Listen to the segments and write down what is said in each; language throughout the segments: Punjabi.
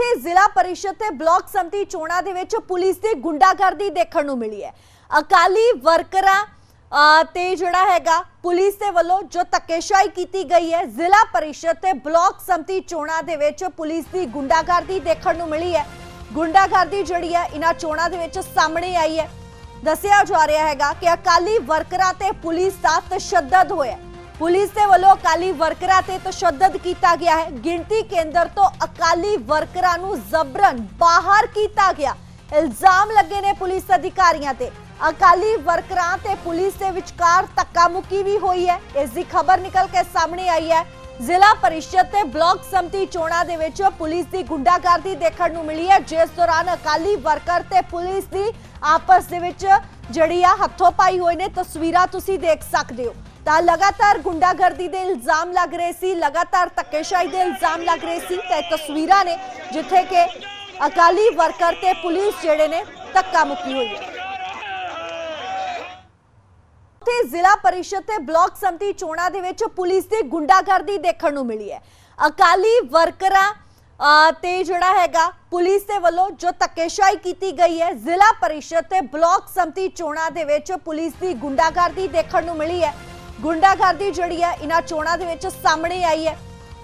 ਉੱਥੇ ਜ਼ਿਲ੍ਹਾ ਪਰਿਸ਼ਦ ਤੇ ਬਲਾਕ ਸੰਮਤੀ ਚੋਣਾਂ ਦੇ ਵਿੱਚ ਪੁਲਿਸ ਦੀ ਗੁੰਡਾਗਰਦੀ ਦੇਖਣ ਨੂੰ ਮਿਲੀ ਹੈ। ਅਕਾਲੀ ਵਰਕਰਾਂ ਤੇ ਜਿਹੜਾ ਹੈਗਾ, ਪੁਲਿਸ ਦੇ ਵੱਲੋਂ ਜੋ ਧੱਕੇਸ਼ਾਹੀ ਕੀਤੀ ਗਈ ਹੈ, ਜ਼ਿਲ੍ਹਾ ਪਰਿਸ਼ਦ ਤੇ ਬਲਾਕ ਸੰਮਤੀ ਚੋਣਾਂ ਦੇ ਵਿੱਚ ਪੁਲਿਸ ਦੀ ਗੁੰਡਾਗਰਦੀ ਦੇਖਣ ਨੂੰ ਮਿਲੀ ਹੈ। ਗੁੰਡਾਗਰਦੀ ਜਿਹੜੀ ਹੈ, ਇਹਨਾਂ ਚੋਣਾਂ ਦੇ ਵਿੱਚ ਸਾਹਮਣੇ ਆਈ ਹੈ। ਦੱਸਿਆ ਜਾ ਰਿਹਾ ਹੈਗਾ ਕਿ ਅਕਾਲੀ ਵਰਕਰਾਂ ਤੇ ਪੁਲਿਸ ਦਾ ਤਸ਼ੱਦਦ ਹੋਇਆ ਪੁਲਿਸ ਦੇ ਵੱਲੋਂ ਅਕਾਲੀ ਵਰਕਰਾਂ ਤੇ ਤਸ਼ੱਦਦ ਕੀਤਾ ਗਿਆ ਹੈ। ਗਿਣਤੀ ਕੇਂਦਰ ਤੋਂ ਅਕਾਲੀ ਵਰਕਰਾਂ ਨੂੰ ਜ਼ਬਰਨ ਬਾਹਰ ਕੀਤਾ ਗਿਆ। ਇਲਜ਼ਾਮ ਲੱਗੇ ਨੇ ਪੁਲਿਸ ਅਧਿਕਾਰੀਆਂ ਤੇ। ਅਕਾਲੀ ਵਰਕਰਾਂ ਤੇ ਪੁਲਿਸ ਦੇ ਵਿਚਕਾਰ ਧੱਕਾ ਵੀ ਹੋਈ ਹੈ। ਇਸ ਦੀ ਖਬਰ ਨਿਕਲ ਕੇ ਸਾਹਮਣੇ ਆਈ ਹੈ। ਜ਼ਿਲ੍ਹਾ ਪਰਿਸ਼ਦ ਤੇ ਬਲਾਕ ਸੰਮਤੀ ਚੋਣਾਂ ਦੇ ਵਿੱਚ ਪੁਲਿਸ ਦੀ ਗੁੰਡਾਗਰਦੀ ਦੇਖਣ ਨੂੰ ਮਿਲੀ ਹੈ। ਜਿਸ ਦੌਰਾਨ ਅਕਾਲੀ ਵਰਕਰ ਤੇ ਪੁਲਿਸ ਦੀ ਆਪਸ ਦੇ ਵਿੱਚ ਜਿਹੜੀ ਆ ਹੱਥੋਂ ਪਾਈ ਹੋਏ ਨੇ। ਤਸਵੀਰਾਂ ਤੁਸੀਂ ਦੇਖ ਸਕਦੇ ਹੋ। ਤਾਂ ਲਗਾਤਾਰ ਗੁੰਡਾਗਰਦੀ ਦੇ ਇਲਜ਼ਾਮ ਲੱਗ ਰਹੇ ਸੀ ਲਗਾਤਾਰ ਧੱਕੇਸ਼ਾਹੀ ਦੇ ਇਲਜ਼ਾਮ ਲੱਗ ਰਹੇ ਸੀ ਤੇ ਇਹ ਤਸਵੀਰਾਂ ਨੇ ਜਿੱਥੇ ਕਿ ਅਕਾਲੀ ਵਰਕਰ ਤੇ ਪੁਲਿਸ ਜਿਹੜੇ ਨੇ ਧੱਕਾ ਮੁੱਕੀ ਹੋਈ ਹੈ ਉੱਥੇ ਜ਼ਿਲ੍ਹਾ ਪਰਿਸ਼ਦ ਤੇ ਬਲਾਕ ਸੰਮਤੀ ਚੋਣਾਂ ਦੇ ਵਿੱਚ ਪੁਲਿਸ ਦੀ ਗੁੰਡਾਗਰਦੀ ਦੇਖਣ ਨੂੰ ਮਿਲੀ ਹੈ ਅਕਾਲੀ ਵਰਕਰਾਂ ਅ, ਤੇ ਜਿਹੜਾ ਹੈਗਾ ਪੁਲਿਸ ਦੇ ਵੱਲੋਂ ਜੋ ਧੱਕੇਸ਼ਾਹੀ ਕੀਤੀ ਗਈ ਹੈ ਜ਼ਿਲ੍ਹਾ ਪਰਿਸ਼ਦ ਤੇ ਬਲਾਕ ਸੰਮਤੀ ਚੋਣਾਂ ਦੇ ਵਿੱਚ ਪੁਲਿਸ ਦੀ ਗੁੰਡਾਗਰਦੀ ਦੇਖਣ ਨੂੰ ਮਿਲੀ ਹੈ ਗੁੰਡਾਗਰਦੀ ਜਿਹੜੀ ਹੈ ਇਹਨਾਂ ਚੋਣਾਂ ਦੇ ਵਿੱਚ ਸਾਹਮਣੇ ਆਈ ਹੈ।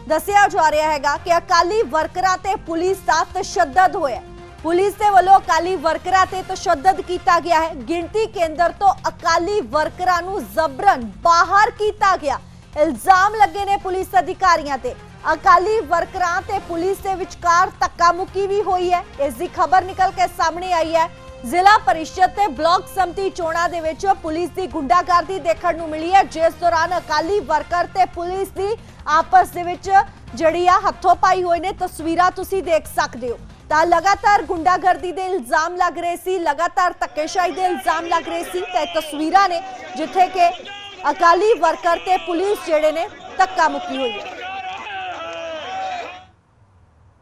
ਦੱਸਿਆ ਜਾ ਰਿਹਾ ਹੈਗਾ ਕਿ ਅਕਾਲੀ ਵਰਕਰਾਂ ਤੇ ਪੁਲਿਸ ਦਾ ਤਸ਼ੱਦਦ ਹੋਇਆ। ਪੁਲਿਸ ਦੇ ਵੱਲੋਂ ਅਕਾਲੀ ਵਰਕਰਾਂ ਤੇ ਤਸ਼ੱਦਦ ਕੀਤਾ ਗਿਆ ਹੈ। ਗਿਣਤੀ ਕੇਂਦਰ ਤੋਂ ਅਕਾਲੀ ਵਰਕਰਾਂ ਨੂੰ ਜ਼ਬਰਨ ਬਾਹਰ ਕੀਤਾ ਗਿਆ। ਇਲਜ਼ਾਮ ਲੱਗੇ ਨੇ ਪੁਲਿਸ ਅਧਿਕਾਰੀਆਂ ਤੇ। ਅਕਾਲੀ ਵਰਕਰਾਂ ਤੇ ਪੁਲਿਸ ਦੇ ਵਿਚਕਾਰ ਧੱਕਾ ਮੁੱਕੀ ਵੀ ਹੋਈ ਹੈ। ਇਸ ਦੀ ਖਬਰ ਨਿਕਲ ਕੇ ਸਾਹਮਣੇ ਆਈ ਹੈ। ਜ਼ਿਲ੍ਹਾ ਪਰਿਸ਼ਦ ਤੇ ਬਲਾਕ ਸੰਮਤੀ ਚੋਣਾਂ ਦੇ ਵਿੱਚ ਪੁਲਿਸ ਦੀ ਗੁੰਡਾਗਰਦੀ ਦੇਖਣ ਨੂੰ ਮਿਲੀ ਹੈ। ਜਿਸ ਦੌਰਾਨ ਅਕਾਲੀ ਵਰਕਰ ਤੇ ਪੁਲਿਸ ਦੀ ਆਪਸ ਦੇ ਵਿੱਚ ਜਿਹੜੀ ਆ ਹੱਥੋਂ ਪਾਈ ਹੋਏ ਨੇ। ਤਸਵੀਰਾਂ ਤੁਸੀਂ ਦੇਖ ਸਕਦੇ ਹੋ। ਤਾਂ ਲਗਾਤਾਰ ਗੁੰਡਾਗਰਦੀ ਦੇ ਇਲਜ਼ਾਮ ਲੱਗ ਰਹੇ ਸੀ। ਲਗਾਤਾਰ ਧੱਕੇਸ਼ਾਹੀ ਦੇ ਇਲਜ਼ਾਮ ਲੱਗ ਰਹੇ ਸੀ। ਤੇ ਤਸਵੀਰਾਂ ਨੇ ਜਿੱਥੇ ਕਿ ਅਕਾਲੀ ਵਰਕਰ ਤੇ ਪੁਲਿਸ ਜਿਹੜੇ ਨੇ ਧੱਕਾ ਮੁੱਕੀ ਹੋਈ ਹੈ।